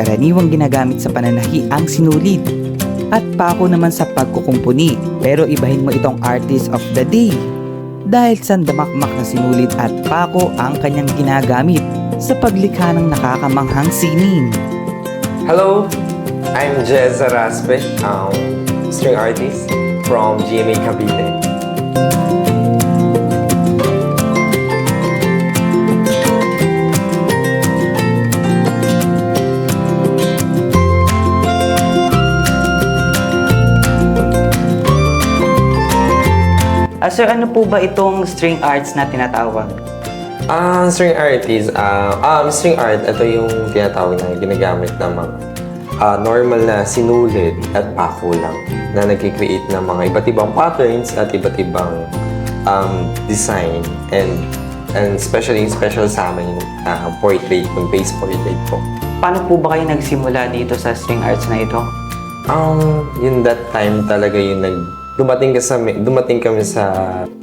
karaniwang ginagamit sa pananahi ang sinulid. At pako naman sa pagkukumpuni, pero ibahin mo itong artist of the day. Dahil sandamakmak na sinulid at pako ang kanyang ginagamit sa paglikha ng nakakamanghang sining. Hello, I'm Jez Raspe, um, string artist from GMA Cavite. Ah, sir, ano po ba itong string arts na tinatawag? Ah, string artist, ah, um, string art, ito yung tinatawag na ginagamit ng mga ah, normal na sinulid at pako lang na nagkikreate ng mga iba't ibang patterns at iba't ibang um, design and and especially special sa amin yung ah, portrait, yung face portrait po. Paano po ba kayo nagsimula dito sa string arts na ito? Um, yun that time talaga yung nag dumating ka sa dumating kami sa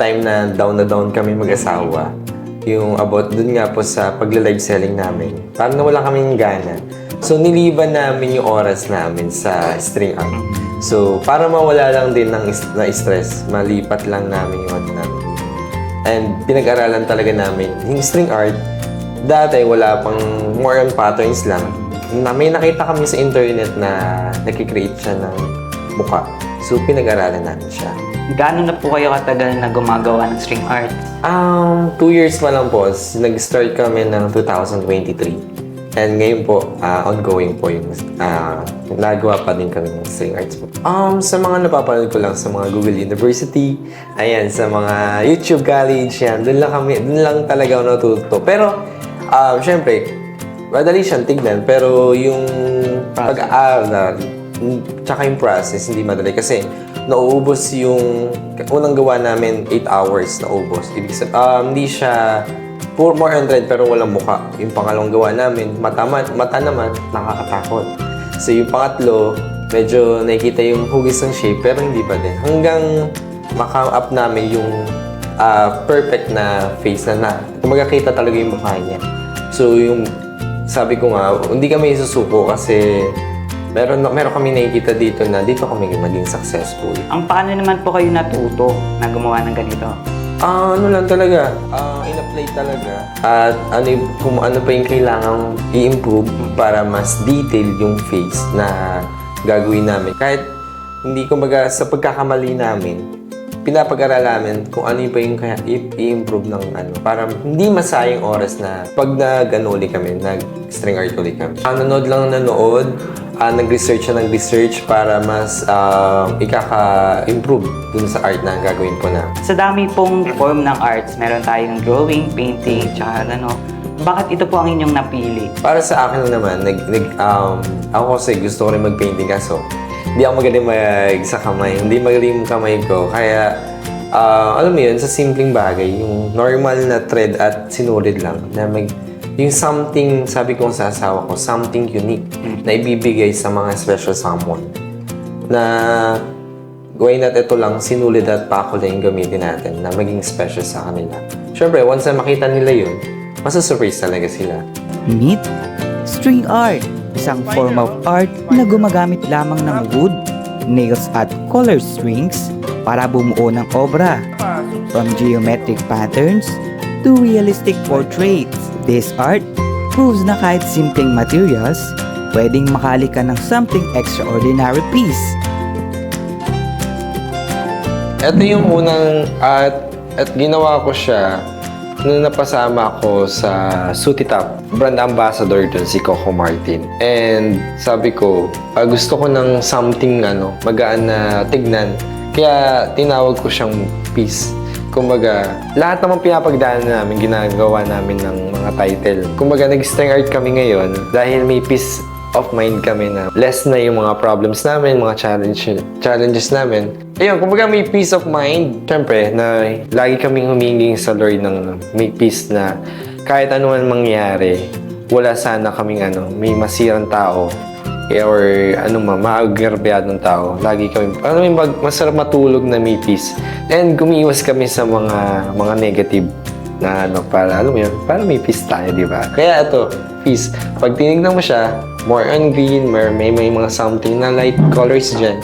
time na down na down kami mag-asawa. Yung about dun nga po sa pagla-live selling namin. Parang nawala kaming gana. So niliban namin yung oras namin sa string art. So para mawala lang din ng na stress, malipat lang namin yung ano namin. And pinag-aralan talaga namin yung string art. Dati wala pang more on patterns lang. Na may nakita kami sa internet na nakikreate siya ng mukha. So pinag-aralan namin siya. Gaano na po kayo katagal na gumagawa ng string art? Um, two years pa lang po. Nag-start kami ng 2023. And ngayon po, ah, ongoing po yung uh, nagawa pa din kami ng string arts po. Um, sa mga napapanood ko lang sa mga Google University, ayan, sa mga YouTube College, yan, doon lang kami, doon lang talaga ako natututo. Pero, um, syempre, madali siyang tignan, pero yung pag-aaral, tsaka yung process, hindi madali. Kasi, nauubos yung, unang gawa namin, 8 hours naubos. Ibig sabihin, um, hindi siya Four more hundred pero walang muka. Yung pangalawang gawa namin, mata, ma- mata naman, nakakatakot. So yung pangatlo, medyo nakikita yung hugis ng shape pero hindi pa din. Hanggang maka-up namin yung ah, perfect na face na na. Magkakita talaga yung mukha niya. So yung sabi ko nga, hindi kami susuko kasi meron, meron kami nakikita dito na dito kami maging successful. Ang paano naman po kayo natuto na gumawa ng ganito? Ah, ano lang talaga, ah, in-apply talaga. At ano yung, kung ano pa yung kailangang i-improve para mas detailed yung face na gagawin namin. Kahit hindi ko baga sa pagkakamali namin, pinapag-aral namin kung ano yung pa yung kaya i- i-improve ng ano. Para hindi masayang oras na pag ulit kami, nag-string art ulit kami. Nanood lang nanood, ah, nag-research siya nag-research para mas ah, ikaka-improve dun sa art na gagawin po na. Sa dami pong form ng arts, meron tayong drawing, painting, tsaka ano. Bakit ito po ang inyong napili? Para sa akin naman, nag, nag, um, ako kasi gusto ko rin mag-painting kaso hindi ako magaling mag sa kamay. Hindi magaling yung kamay ko. Kaya, ah, alam mo yun, sa simpleng bagay, yung normal na thread at sinulid lang, na mag, yung something, sabi ko sa asawa ko, something unique na ibibigay sa mga special someone. Na, why not ito lang, sinulid at pako lang yung gamitin natin na maging special sa kanila. Siyempre, once na makita nila yun, masusurprise talaga sila. Meet string art, isang form of art na gumagamit lamang ng wood, nails at color strings para bumuo ng obra. From geometric patterns to realistic portraits, this art proves na kahit simpleng materials, pwedeng makali ka ng something extraordinary piece. Ito yung unang at at ginawa ko siya nung napasama ko sa Sutitap, brand ambassador dun si Coco Martin. And sabi ko, ah, gusto ko ng something ano, magaan na tignan. Kaya tinawag ko siyang piece. Kumbaga, lahat naman pinapagdaanan namin, ginagawa namin ng mga title. Kumbaga, nag-string art kami ngayon dahil may piece of mind kami na less na yung mga problems namin, mga challenge, challenges namin. Ayun, kumbaga may peace of mind. Siyempre, na lagi kaming humingi sa Lord ng may peace na kahit ano man mangyari, wala sana kaming ano, may masirang tao or ano ma, maagrabyadong tao. Lagi kami, ano may mag, masarap matulog na may peace. And gumiwas kami sa mga mga negative na ano, para, alam mo yun, para may peace tayo, di ba? Kaya ito, piece. Pag tinignan mo siya, more on green, may, may, may mga something na light colors dyan.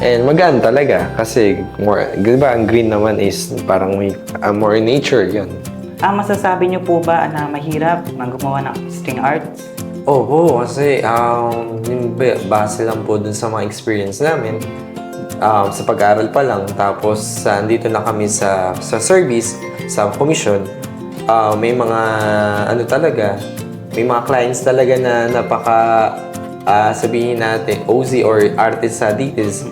And magaan talaga kasi more, di ba ang green naman is parang may ah, more nature yun. Ah, masasabi niyo po ba na mahirap gumawa ng string arts? Oo, kasi um, yung ba- base lang po dun sa mga experience namin um, sa pag-aaral pa lang. Tapos sa andito na kami sa sa service, sa commission, uh, may mga ano talaga, may mga clients talaga na napaka ah, sabihin natin OZ or artist sa ditis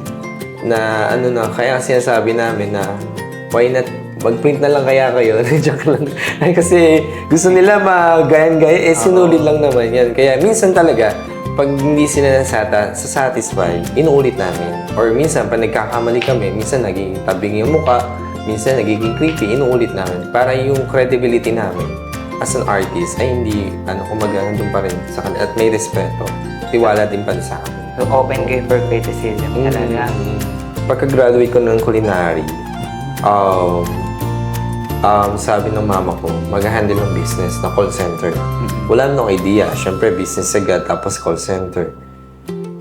na ano na kaya sinasabi namin na why not mag-print na lang kaya kayo joke lang Ay, kasi gusto nila magayan-gaya eh sinulit lang naman yan kaya minsan talaga pag hindi sila nasata, satisfy, inuulit namin. Or minsan, pag nagkakamali kami, minsan naging tabing yung muka, minsan nagiging creepy, inuulit namin. Para yung credibility namin as an artist ay hindi, ano, kumaga, nandun pa rin sa kanila. At may respeto. Tiwala din pa rin sa amin. So, open kayo for criticism talaga. Mm. Pagka-graduate ko ng culinary, um, um, sabi ng mama ko, mag-handle ng business na call center. Wala nang idea. Siyempre, business agad, tapos call center.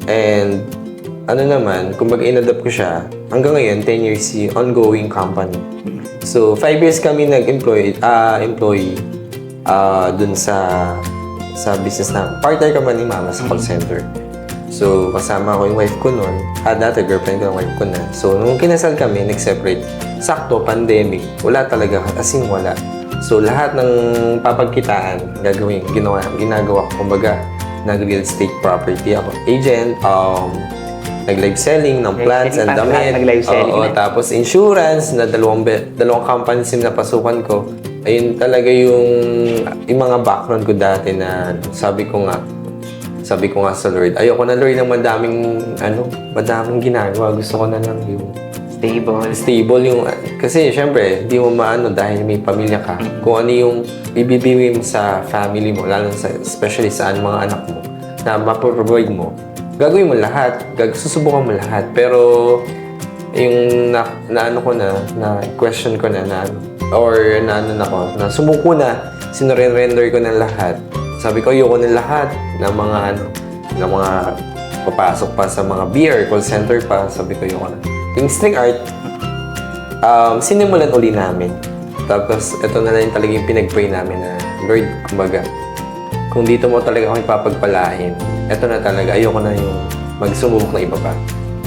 And, ano naman, kung mag adapt ko siya, hanggang ngayon, 10 years si ongoing company. So, 5 years kami nag-employ, ah, employee ah, dun sa sa business na partner ka man ni mama sa call center. So, kasama ko yung wife ko noon. Ah, dati girlfriend ko yung wife ko na. So, nung kinasal kami, nag-separate. Sakto, pandemic. Wala talaga. As in, wala. So, lahat ng papagkitaan, gagawin, ginawa, ginagawa ko. Kumbaga, nag-real estate property ako. Agent, um, nag-live selling ng plants and damit. nag-live selling Oo, tapos insurance na dalawang, be- dalawang companies yung napasukan ko. Ayun talaga yung, yung mga background ko dati na sabi ko nga, sabi ko nga sa Lord, ayoko na Lord ng madaming, ano, madaming ginagawa. Gusto ko na lang yung Stable. stable yung, kasi syempre, hindi mo maano dahil may pamilya ka. Kung ano yung ibibigay mo sa family mo, lalo sa, especially sa mga anak mo, na maprovide mo, gagawin mo lahat. Gag susubukan mo lahat. Pero, yung na, na ano ko na, na question ko na, na or na ano na ko, na sumuko na, sinurrender ko na lahat. Sabi ko, ayoko na lahat ng mga ano, ng mga papasok pa sa mga beer, call center pa. Sabi ko, ayoko na. Yung string art, um, sinimulan uli namin. Tapos, ito na lang talaga yung pinag-pray namin na, Lord, kumbaga, kung dito mo talaga ako ipapagpalain, ito na talaga, ayoko na yung magsumubok na iba pa.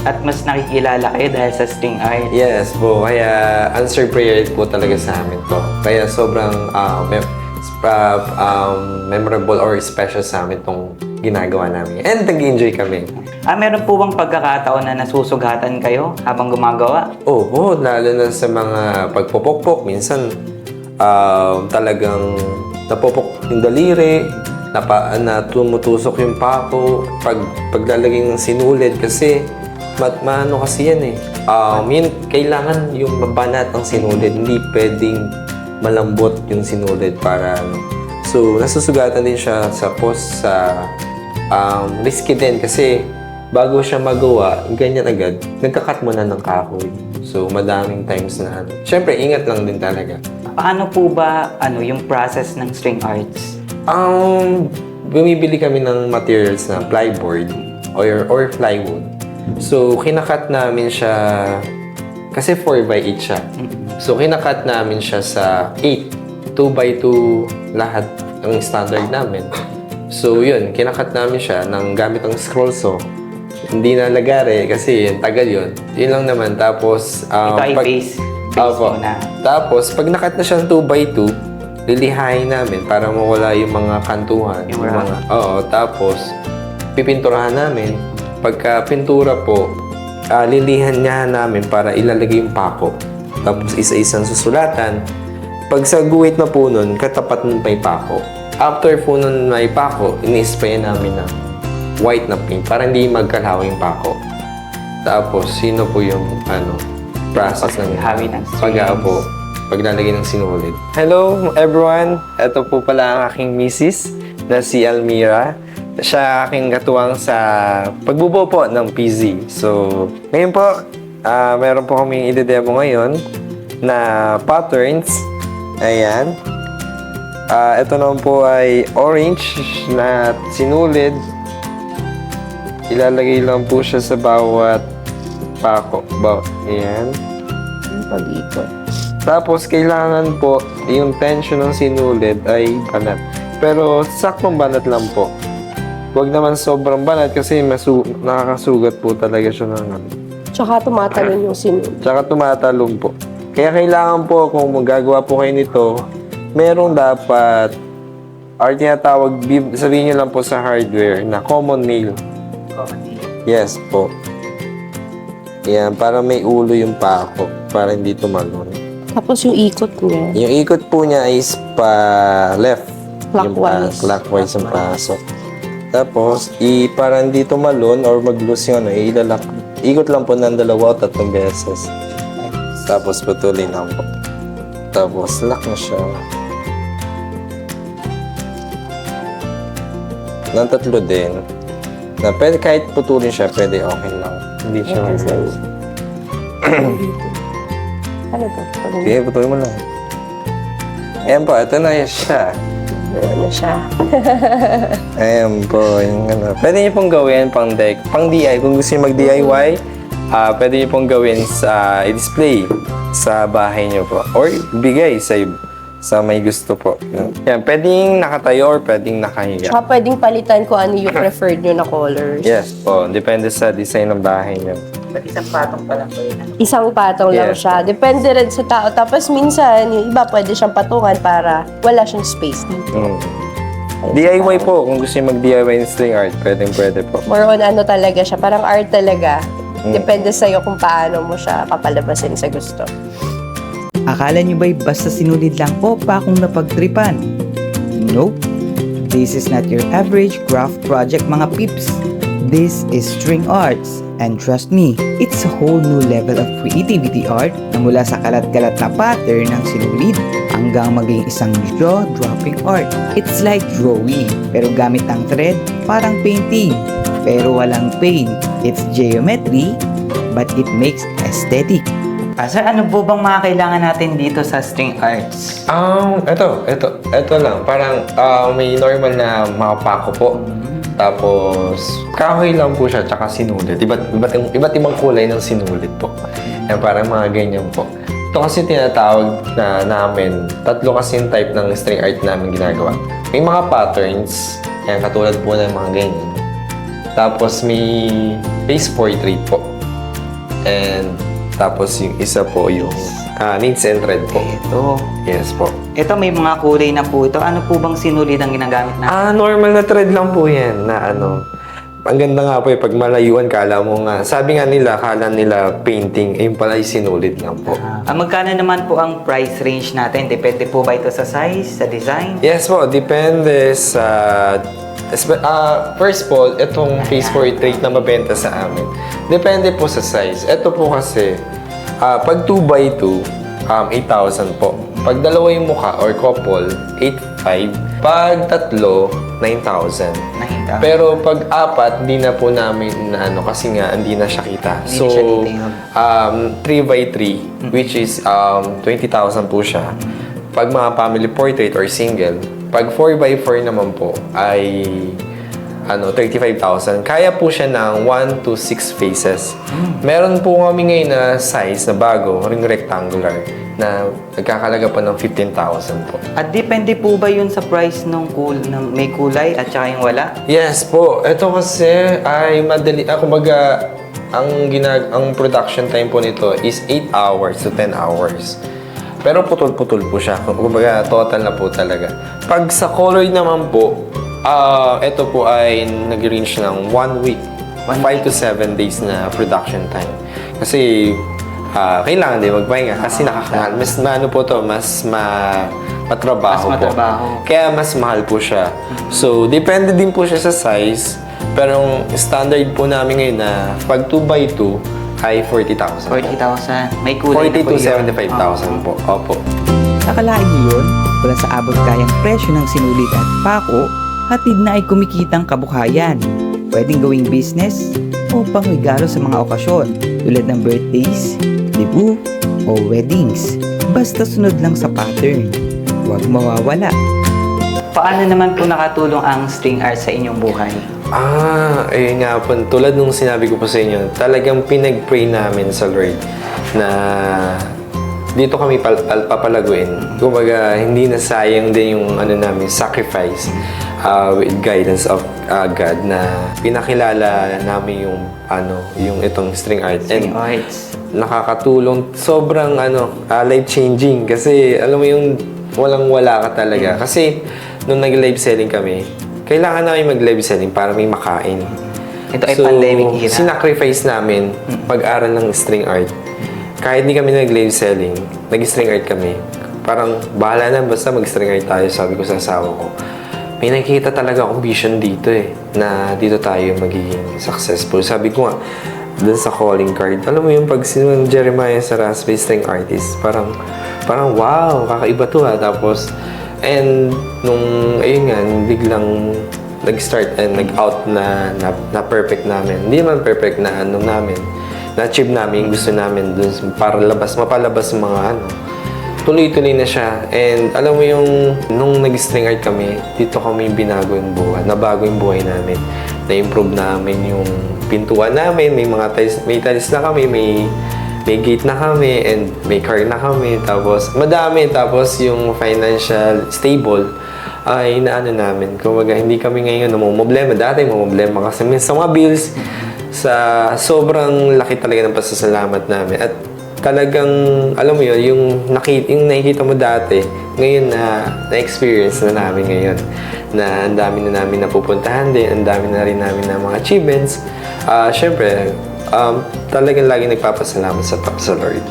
At mas nakikilala kayo dahil sa string art. Yes po, kaya answer prayer po talaga sa amin to. Kaya sobrang ah, mem- spa- um, memorable or special sa amin tong ginagawa namin. And nag-enjoy kami. Ah, meron po bang pagkakataon na nasusugatan kayo habang gumagawa? Oo, lalo na sa mga pagpupokpok. Minsan, um, talagang napupok yung daliri, napa, na tumutusok yung pako, pag, paglalagay ng sinulid kasi mat, maano kasi yan eh. Um, yun, kailangan yung mabanat ang sinulid, hindi pwedeng malambot yung sinulid para ano. So, nasusugatan din siya sa post sa um, risky din kasi bago siya magawa, ganyan agad, nagkakat mo na ng kahoy. So, madaming times na ano. Siyempre, ingat lang din talaga. Paano po ba ano yung process ng string arts? Um, bumibili kami ng materials na plyboard or, or plywood. So, kinakat namin siya, kasi 4 by 8 siya. So, kinakat namin siya sa 8. 2 by 2 lahat ang standard namin. So, yun, kinakat namin siya ng gamit ang scroll saw. Hindi na lagare kasi yun, tagal yun. Yun lang naman. Tapos, um, Ito ay pag- base. Base Opo. muna. Tapos, pag nakat na siya ng 2 by 2, lilihain namin para mawala yung mga kantuhan. Yung mga, oo, tapos, pipinturahan namin. Pagka pintura po, ah, lilihan niya namin para ilalagay yung pako. Tapos, isa-isang susulatan. Pag sa guhit na po nun, katapat nun may pako. After po nun may pako, ini-spray namin ng white na paint para hindi magkalaw yung pako. Tapos, sino po yung ano, process ng Paghahawi ng pag-aapo, paglalagay ng sinulid. Hello everyone! Ito po pala ang aking misis na si Almira. Siya aking katuwang sa pagbubuo po ng PZ. So, ngayon po, ah meron po kaming i-demo ngayon na patterns. Ayan. Ah, ito naman po ay orange na sinulid. Ilalagay lang po siya sa bawat pako. Ba Ayan. Pag-ikot. Tapos, kailangan po, yung tension ng sinulid ay banat. Pero, saktong banat lang po. Huwag naman sobrang banat kasi masu nakakasugat po talaga siya ng ano. Tsaka tumatalon yung sinulid. Tsaka tumatalong po. Kaya kailangan po kung magagawa po kayo nito, merong dapat or tinatawag, sabihin nyo lang po sa hardware na common nail. Yes po. Yan, para may ulo yung pako, para hindi tumalon. Tapos yung ikot niya. Yung ikot po niya is pa left. Yung pa, Clockwise. clockwise yung pasok. Tapos, i para hindi tumalon or mag-loose yung ano, ilalak. Ikot lang po ng dalawa o tatlong beses. Tapos, putulin lang po. Tapos, lock na siya. Ng tatlo din. Na pwede, kahit putulin siya, pwede okay lang. Hindi siya Okay, mag ano to? Pag Sige, putulin mo lang. Ayan po, ito na siya. Ano siya. Ayan po, yung ano. Pwede niyo pong gawin pang deck, pang DIY. Kung gusto niyo mag-DIY, ah pwede niyo pong gawin sa i-display sa bahay niyo po. Or bigay sa sa may gusto po. Yan, pwedeng nakatayo or pwedeng nakahiga. Tsaka pwedeng palitan ko ano yung preferred nyo na colors. Yes po, depende sa design ng bahay niyo. Ba't isang patong pa lang po yun? Isang patong lang Yes. siya. Depende rin sa tao. Tapos minsan, yung iba pwede siyang patungan para wala siyang space dito. Mm. DIY po, kung gusto niyo mag-DIY ng string art, pwedeng pwede po. More on ano talaga siya. Parang art talaga. Mm. Depende sa'yo kung paano mo siya papalabasin sa gusto. Akala nyo ba'y basta sinulid lang po pa akong napagtripan? Nope. This is not your average craft project mga peeps. This is string arts. And trust me, it's a whole new level of creativity art na mula sa kalat-kalat na pattern ng sinulid hanggang maging isang jaw-dropping art. It's like drawing, pero gamit ang thread, parang painting. Pero walang paint. It's geometry, but it makes aesthetic. Ah, sir, ano po bang mga kailangan natin dito sa string arts? Um, ito, ito, ito lang. Parang ah, may normal na mga pako po. Tapos, kahoy lang po siya, tsaka sinulit. Iba't, iba't, iba't ibang kulay ng sinulit po. Yan, parang mga ganyan po. Ito kasi tinatawag na namin, tatlo kasi yung type ng string art namin ginagawa. May mga patterns, yan, katulad po ng mga ganyan. Tapos may face portrait po. And tapos yung isa po yung uh, needs and thread po. Ito. Yes po. Ito may mga kulay na po ito. Ano po bang sinulid ang ginagamit natin? Ah, normal na thread lang po yan na ano. Ang ganda nga po eh, pag malayuan, kala mo nga. Sabi nga nila, kala nila painting, yung pala ay sinulid lang po. Ah, magkano naman po ang price range natin? Depende po ba ito sa size, sa design? Yes po, depende sa... espe- ah, first po, itong face portrait na mabenta sa amin. Depende po sa size. Ito po kasi, ah, pag 2x2, um, 8,000 po. Pag dalawa yung mukha or couple, 8,500. Pag tatlo, 9,000. Nakita. Pero pag apat, hindi na po namin na ano kasi nga hindi na siya kita. Hindi so, na siya um, 3 by 3 which is um, 20,000 po siya. Pag mga family portrait or single, pag 4 by 4 naman po ay ano 35,000. Kaya po siya ng 1 to 6 faces. Meron po kami ngayon na size na bago, ring rectangular na nagkakalaga pa ng 15,000 po. At depende po ba yun sa price ng cool, na may kulay at saka yung wala? Yes po. Ito kasi ay madali. Ah, kumbaga, ang, ginag ang production time po nito is 8 hours to 10 hours. Pero putol-putol po siya. Kumbaga, total na po talaga. Pag sa color naman po, ah ito po ay nag-range ng 1 week. 5 to 7 days na production time. Kasi, ah kailangan din magpahinga kasi nakakahal. Mas ano po to, mas ma matrabaho Mas po. matrabaho. Kaya mas mahal po siya. So, depende din po siya sa size. Pero ang standard po namin ngayon na pag 2x2 ay 40,000. 40,000. May kulay 40 na po to yun. 75,000 po. Opo. Nakalain niyo yun? Wala sa abot kayang presyo ng sinulid at pako, hatid na ay kumikitang kabuhayan. Pwedeng gawing business o pangregalo sa mga okasyon tulad ng birthdays, debut, o weddings. Basta sunod lang sa pattern. Huwag mawawala. paano naman po nakatulong ang string art sa inyong buhay? Ah, ayun nga po. Tulad nung sinabi ko po sa inyo, talagang pinag-pray namin sa Lord na dito kami pal- pal- papalaguin. Kumbaga, hindi na sayang din yung ano namin, sacrifice uh, with guidance of uh, God na pinakilala namin yung ano, yung itong string art. String And arts. nakakatulong. Sobrang ano, ah, life-changing. Kasi, alam mo yung walang-wala ka talaga. Kasi, nung nag-live selling kami, kailangan namin mag-live selling para may makain. Ito ay pandemic era. sinacrifice namin pag-aral ng string art. Kahit di kami nag-live selling, nag-string art kami. Parang, bahala na, basta mag-string art tayo, sabi ko sa asawa ko. May nakikita talaga akong vision dito eh, na dito tayo magiging successful. Sabi ko nga, dun sa calling card, alam mo yung pag sinun Jeremiah Saraspe string artist, parang, parang wow, kakaiba to ha. Tapos, and nung, ayun nga, biglang nag-start and nag-out na, na, na perfect namin. Hindi man perfect na ano namin, na-achieve namin yung gusto namin dun para labas, mapalabas mga ano, tuloy-tuloy na siya. And alam mo yung, nung nag-string art kami, dito kami binago yung buhay, nabago yung buhay namin. Na-improve namin yung pintuan namin, may mga tiles, may tiles na kami, may may gate na kami, and may car na kami. Tapos, madami. Tapos, yung financial stable, ay naano namin. Kumbaga, hindi kami ngayon namumblema. Dati mamumblema kasi sa mga bills, sa sobrang laki talaga ng pasasalamat namin. At talagang, alam mo yun, yung, nakita, yung nakikita mo dati, ngayon na na-experience na namin ngayon. Na ang dami na namin napupuntahan din, ang dami na rin namin na mga achievements. Ah, Siyempre, um, talagang lagi nagpapasalamat sa sa Lord.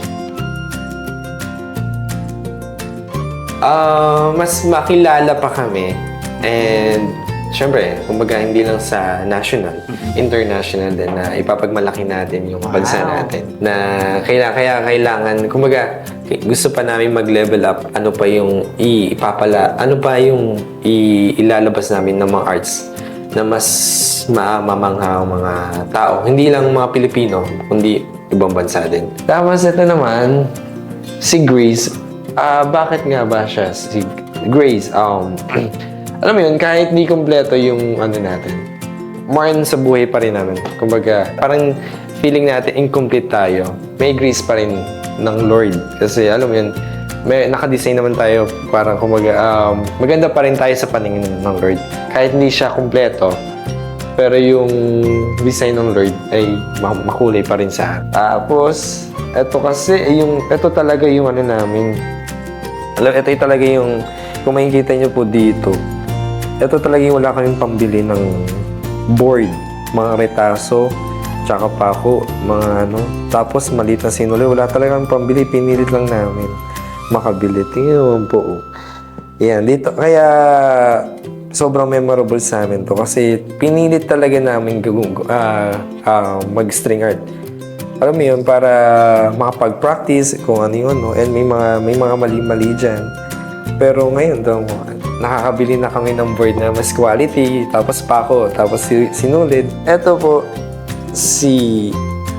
Ah, mas makilala pa kami and syempre, kumbaga hindi lang sa national, international din na ipapagmalaki natin yung bansa Wow. natin. Na kaya, kaya kailangan, kumbaga, gusto pa namin mag-level up, ano pa yung i- ipapala, ano pa yung i- ilalabas namin ng mga arts na mas mamamangha ang mga tao. Hindi lang mga Pilipino, kundi ibang bansa din. Tapos ito naman, si Grace, ah bakit nga ba siya si Grace? Um, alam mo yun, kahit di kompleto yung ano natin, more sa buhay pa rin namin. Kumbaga, parang feeling natin incomplete tayo. May grace pa rin ng Lord. Kasi alam mo yun, may nakadesign naman tayo parang kumbaga um, maganda pa rin tayo sa paningin ng Lord. Kahit hindi siya kumpleto, pero yung design ng Lord ay ma- makulay pa rin sa. Tapos, eto kasi, eh, yung, eto talaga yung ano namin. Alam, yung talaga yung, kung makikita niyo po dito, ito talaga yung wala kaming pambili ng board. Mga retaso, tsaka pako, mga ano. Tapos, maliit na sinuli. Wala talagang pambili. Pinilit lang namin makabili. Tingnan mo po. Yan, dito. Kaya, sobrang memorable sa amin to kasi pinilit talaga namin ah, ah, mag-string art. Alam mo yun, para makapag-practice kung ano yun, no? And may mga, may mga mali-mali dyan. Pero ngayon daw, nakakabili na kami ng board na mas quality, tapos pako, tapos si- sinulid. Eto po, si...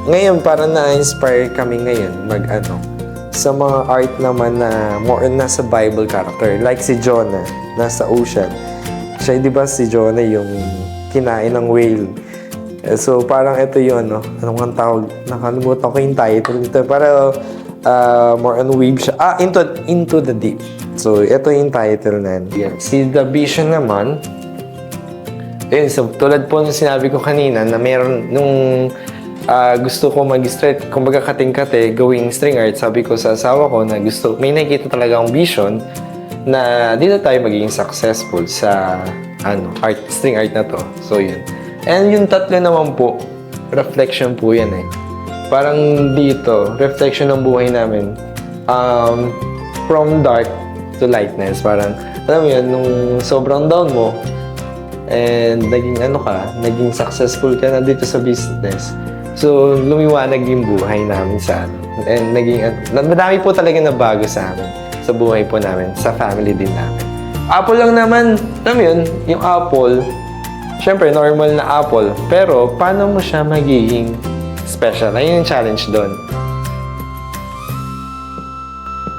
Ngayon, parang na-inspire kami ngayon mag ano, sa mga art naman na more on nasa Bible character. Like si Jonah, nasa ocean. Siya, di ba si Jonah yung kinain ng whale? Eh, So, parang ito yun, no? Anong ang tawag? Nakalimutan ko yung title nito. Para uh, more on wave siya. Ah, Into, into the Deep. So, ito yung title na yan. Si The Vision naman, Ayun, so tulad po ng sinabi ko kanina na meron nung ah, gusto ko mag-start, kumbaga kating-kate, gawing string art, sabi ko sa asawa ko na gusto, may nakikita talaga akong vision na dito tayo magiging successful sa ano, art, string art na to. So, yun. And yung tatlo naman po, reflection po yan eh. Parang dito, reflection ng buhay namin. Um, from dark to lightness. Parang, alam mo yan, nung sobrang down mo, and naging ano ka, naging successful ka na dito sa business. So, lumiwanag yung buhay namin sa ano. And naging, na- madami po talaga na bago sa amin. Sa buhay po namin, sa family din namin. Apple lang naman, alam mo yun, yung apple, syempre normal na apple, pero paano mo siya magiging special? Ayun yung challenge doon.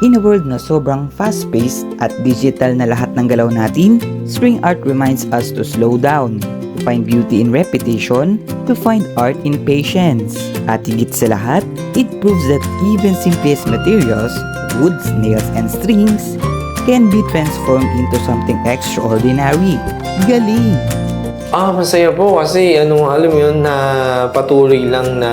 In a world na sobrang fast-paced at digital na lahat ng galaw natin, string art reminds us to slow down, to find beauty in repetition, to find art in patience. At higit sa lahat, it proves that even simplest materials, woods, nails, and strings, can be transformed into something extraordinary. Galing! Ah, masaya po kasi ano, alam mo yun, na patuloy lang na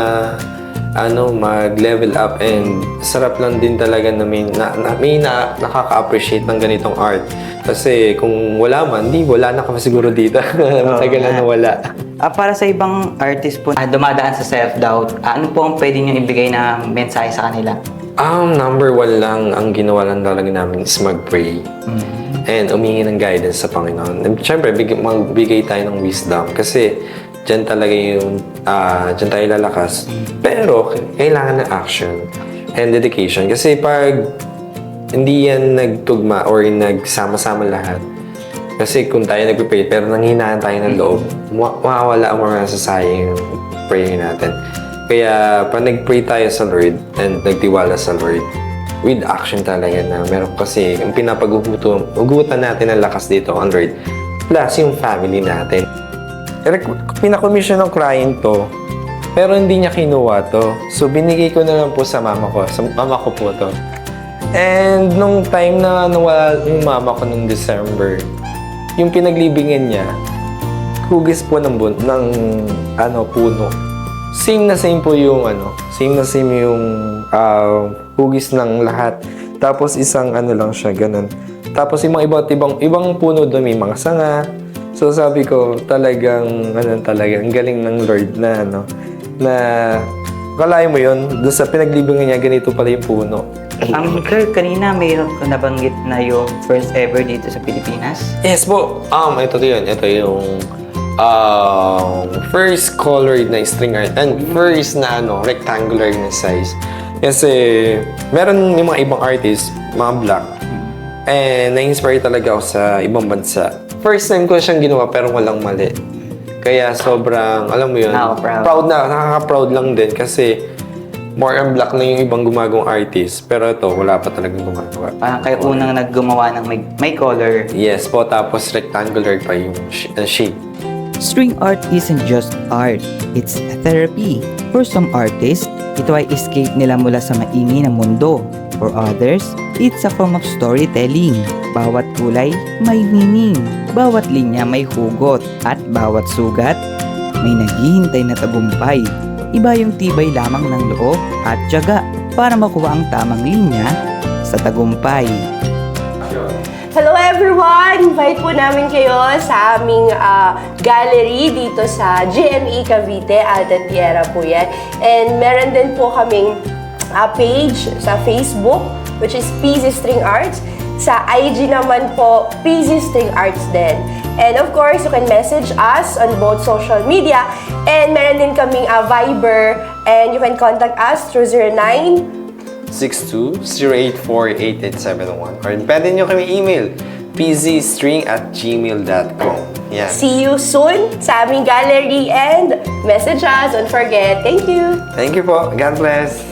ano, mag-level up and sarap lang din talaga na may, na, na, may na, nakaka-appreciate ng ganitong art. Kasi kung wala man, di wala na kami siguro dito. Matagal na nawala. Ah, para sa ibang artist po na dumadaan sa self-doubt, ah, ano po ang pwede nyo ibigay na mensahe sa kanila? Um, number one lang, ang ginawa lang talaga namin is mag-pray. And umingi ng guidance sa Panginoon. And syempre, big, magbigay tayo ng wisdom. Kasi, dyan talaga yung, ah, dyan tayo lalakas. Pero, kailangan ng action and dedication. Kasi pag hindi yan nagtugma or nagsama-sama lahat, kasi kung tayo nagpe-pray, pero nanghinaan tayo ng loob, ma- mawawala ang mga sasayang yung prayer natin. Kaya, pag nag-pray tayo sa Lord and nagtiwala sa Lord, with action talaga na meron kasi yung pinapag-ugutan ugutan natin ng lakas dito on Lord, plus yung family natin. Pinakommission ng client to, pero hindi niya kinuha to. So, binigay ko na lang po sa mama ko. Sa mama ko po to. And nung time na nawala yung mama ko nung December, yung pinaglibingan niya, hugis po ng, bun- ng ano, puno. Same na same po yung ano, same na same yung ah, hugis ng lahat. Tapos isang ano lang siya, ganun. Tapos yung mga iba't ibang, ibang puno doon, may mga sanga. So sabi ko, talagang, ano talaga, ang galing ng Lord na ano, na kalaya mo yun, doon sa pinaglibingan niya, ganito pala yung puno. Ang girl, kanina mayroon ko nabanggit na yung first ever dito sa Pilipinas. Yes po. Um, ito yun. Ito yung um, first colored na string art and first na ano, rectangular na size. Kasi meron yung mga ibang artists, mga black, and na-inspire talaga ako sa ibang bansa. First time ko siyang ginawa pero walang mali. Kaya sobrang, alam mo yun, Nakaka-proud. proud na, nakaka-proud lang din kasi more on black na yung ibang gumagawang artist. Pero ito, wala pa talagang gumagawa. Parang kayo unang naggumawa ng may, may color. Yes po, tapos rectangular pa yung sh- uh, shape. String art isn't just art, it's a therapy. For some artists, ito ay escape nila mula sa maingay ng mundo. For others, it's a form of storytelling. Bawat kulay may meaning, bawat linya may hugot, at bawat sugat may naghihintay na tagumpay. Iba yung tibay lamang ng loob at tiyaga para makuha ang tamang linya sa tagumpay. Hello everyone! Invite po namin kayo sa aming ah, gallery dito sa GME Cavite, Alta Tierra po yan. And meron din po kaming ah, page sa Facebook, which is PZ String Arts. Sa IG naman po, PZ String Arts din. And of course, you can message us on both social media. And meron din kaming ah, Viber. And you can contact us through 09 62-084-8871 or pwede nyo kami email pzstring at gmail.com Yan. See you soon sa aming gallery and message us. Don't forget. Thank you. Thank you po. God bless.